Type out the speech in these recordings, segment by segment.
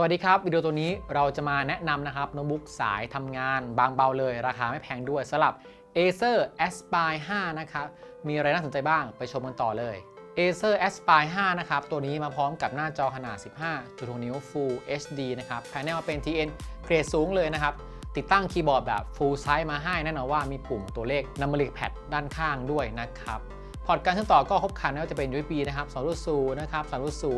สวัสดีครับ วิดีโอตัวนี้เราจะมาแนะนำนะครับโน้ตบุ๊กสายทำงานบางเบาเลย ราคาไม่แพงด้วยสำหรับ Acer Aspire 5 นะครับ มีอะไรน่าสนใจบ้างไปชมกันต่อเลย Acer Aspire 5 นะครับ ตัวนี้มาพร้อมกับหน้าจอขนาด 15.6 นิ้ว Full HD นะครับภายในเป็น TN เกรดสูงเลยนะครับ ติดตั้งคีย์บอร์ดแบบ Full Size มาให้แน่นอนว่ามีปุ่มตัวเลข Numeric Pad ด้านข้างด้วยนะครับ พอร์ตการเชื่อมต่อก็ครบครันไม่ว่าจะเป็น USB นะครับ2.0นะครับ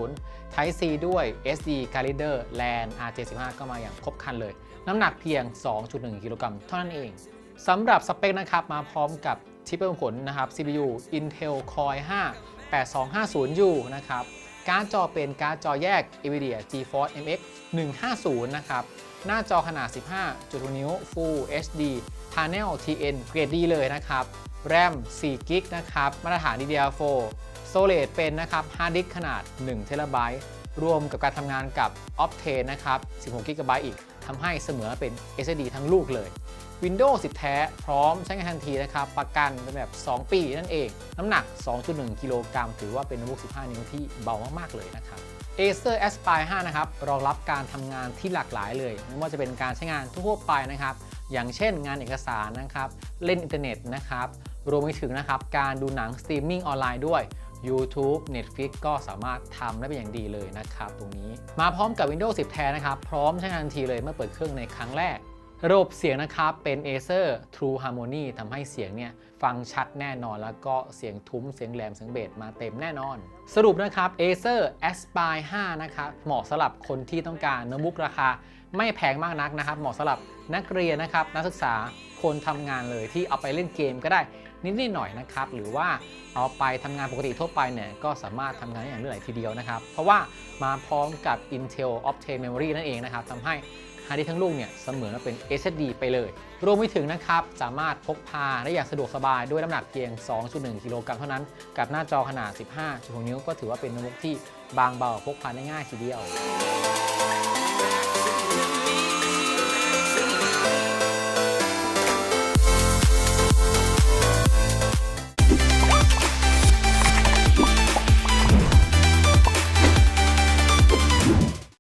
3.0 Type C ด้วย SD Card Reader LAN RJ15 ก็มาอย่างครบครันเลย น้ำหนักเพียง 2.1 กิโลกรัมเท่านั้นเองสำหรับสเปคนะครับมาพร้อมกับชิปเปิลผลนะครับ CPU Intel Core i5 8250U นะครับ การ์ดจอเป็นการ์ดจอแยก NVIDIA GeForce MX 150 นะครับ หน้าจอขนาด 15.6 นิ้ว Full HD Panel TN เกรดดีเลยนะครับ แรม4กิกนะครับ มาตรฐาน DDR4 Storage เป็นนะครับ Hard Disk ขนาด1 t b รวมกับการทำงานกับ Optane นะครับ16 g b อีกทำให้เสมือเป็น SSD ทั้งลูกเลย Windows 10 แท้ พร้อมใช้งานทันทีนะครับ ประกันเป็นแบบ 2 ปีนั่นเอง น้ำหนัก 2.1 กิโลกรัมถือว่าเป็นโน้ตบุ๊ก15 นิ้วที่เบามาก ๆ เลยนะครับ Acer Aspire 5 นะครับ รองรับการทำงานที่หลากหลายเลย ไม่ว่าจะเป็นการใช้งานทั่วไปนะครับ อย่างเช่นงานเอกสารนะครับ เล่นอินเทอร์เน็ตนะครับ รวมไปถึงนะครับการดูหนังสตรีมมิ่งออนไลน์ด้วย YouTube Netflix ก็สามารถทำได้เป็นอย่างดีเลยนะครับตรงนี้ มาพร้อมกับ Windows 10 แท้นะครับ พร้อมใช้งานทันทีเลยเมื่อเปิดเครื่องในครั้งแรก ระบบเสียงนะครับเป็น Acer True Harmony ทำให้เสียงเนี่ยฟังชัดแน่นอนแล้วก็เสียงทุ้มเสียงแหลมเสียงเบสมาเต็มแน่นอน สรุปนะครับ Acer Aspire 5 นะครับเหมาะสำหรับคนที่ต้องการโน้ตบุ๊กราคา ไม่แพงมากนักนะครับ เหมาะสำหรับนักเรียนนะครับ นักศึกษาคนทำงานเลยที่เอาไปเล่นเกมก็ได้นิดๆหน่อยนะครับ หรือว่าเอาไปทำงานปกติทั่วไปเนี่ยก็สามารถทำงานได้อย่างลื่นไหลทีเดียวนะครับ เพราะว่ามาพร้อมกับ Intel Optane Memory นั่นเองนะครับทำให้ฮาร์ดดิสทั้งลูกเนี่ยเสมือนว่าเป็น SSD ไปเลย รวมไปถึงนะครับ สามารถพกพาได้อย่างสะดวกสบายด้วยน้ำหนักเพียง 2.1 กิโลกรัมเท่านั้น กับหน้าจอขนาด 15.6 นิ้ว ก็ถือว่าเป็นโน้ตบุ๊กที่บางเบาพกพาได้ง่ายทีเดียว